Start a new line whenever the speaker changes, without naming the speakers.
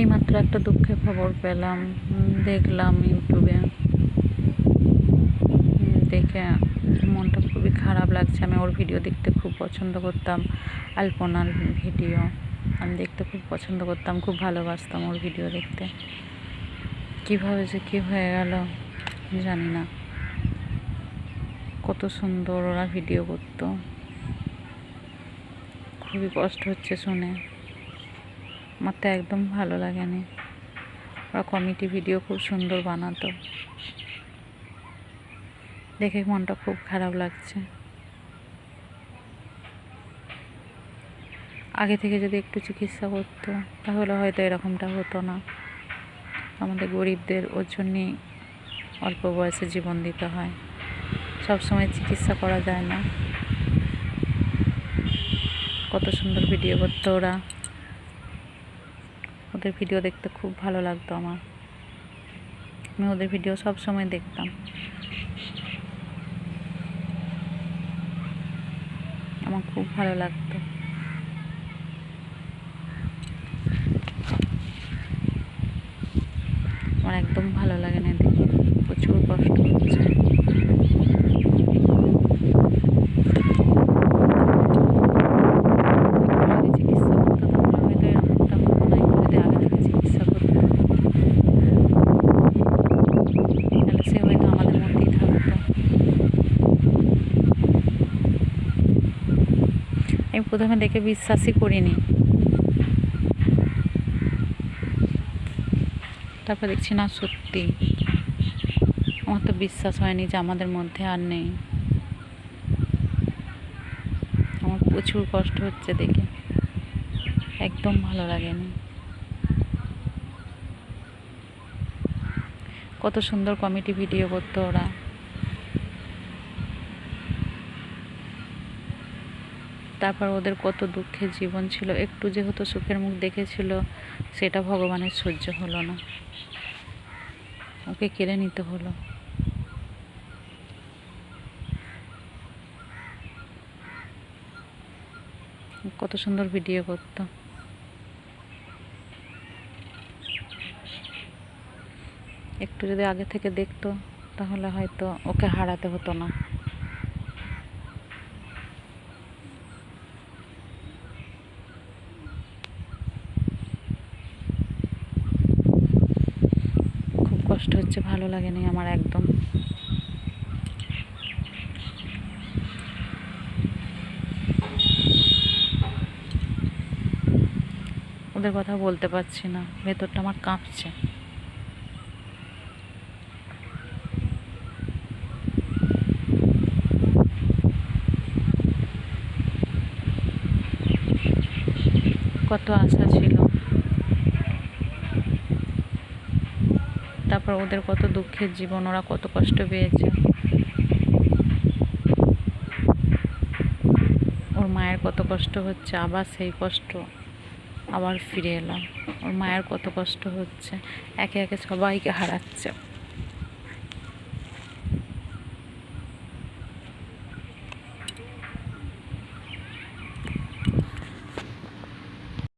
এইমাত্র একটা দুঃখের খবর পেলাম। দেখলাম ইউটিউবে। দেখে মনটা খুবই খারাপ লাগছে। আমি ওর ভিডিও দেখতে খুব পছন্দ করতাম, আলপনার ভিডিও। আমি দেখতে খুব পছন্দ করতাম, খুব ভালোবাসতাম ওর ভিডিও দেখতে। কীভাবে যে কী হয়ে গেল জানি না। কত সুন্দর ওরা ভিডিও করতো। খুবই কষ্ট হচ্ছে শুনে। আমার তো একদম ভালো লাগেনি। ওরা কমিটি ভিডিও খুব সুন্দর বানাতো। দেখে মনটা খুব খারাপ লাগছে। আগে থেকে যদি একটু চিকিৎসা করতো, তাহলে হয়তো এরকমটা হতো না। আমাদের গরিবদের ওর জন্যেই অল্প বয়সে জীবন দিতে হয়। সব সময় চিকিৎসা করা যায় না। কত সুন্দর ভিডিও করতো ওরা। ওদের ভিডিও দেখতে খুব ভালো লাগতো আমার। আমি ওদের ভিডিও সব সময় দেখতাম। আমার খুব ভালো লাগতো। আমার একদম ভালো লাগে না দেখে প্রচুর কষ্ট হচ্ছে যদি চিকিৎসা করতো তাহলে হয়তো এরকমটা হতো না একটু যদি আগে থেকে চিকিৎসা করতো তাহলে সে হয়তো আমাদের মধ্যেই থাকতো আমি প্রথমে দেখে বিশ্বাসই করিনি। তারপর দেখছি, না, সত্যি। আমার তো বিশ্বাস হয়নি যে আমাদের মধ্যে আর নেই। আমার প্রচুর কষ্ট হচ্ছে দেখে। একদম ভালো লাগেনি। কত সুন্দর কমেডি ভিডিও করতো ওরা। তারপর ওদের কত দুঃখের জীবন ছিল। একটু যেহেতু সুখের মুখ দেখেছিল, সেটা ভগবানের সহ্য হলো না। ওকে কেড়ে নিতে হলো। কত সুন্দর ভিডিও করতো। একটু যদি আগে থেকে দেখতো, তাহলে হয়তো ওকে হারাতে হতো না। কষ্ট হচ্ছে, ভালো লাগেনি আমার একদম। ওদের কথা বলতে পারছি না, ভেতরটা আমার কাঁপছে। কত আশা ছিল। তারপর ওদের কত দুঃখের জীবন, ওরা কত কষ্ট পেয়েছে। ওর মায়ের কত কষ্ট হচ্ছে, আবার সেই কষ্ট, আবার ফিরে এলাম। ওর মায়ের কত কষ্ট হচ্ছে, একে একে সবাইকে হারাচ্ছে।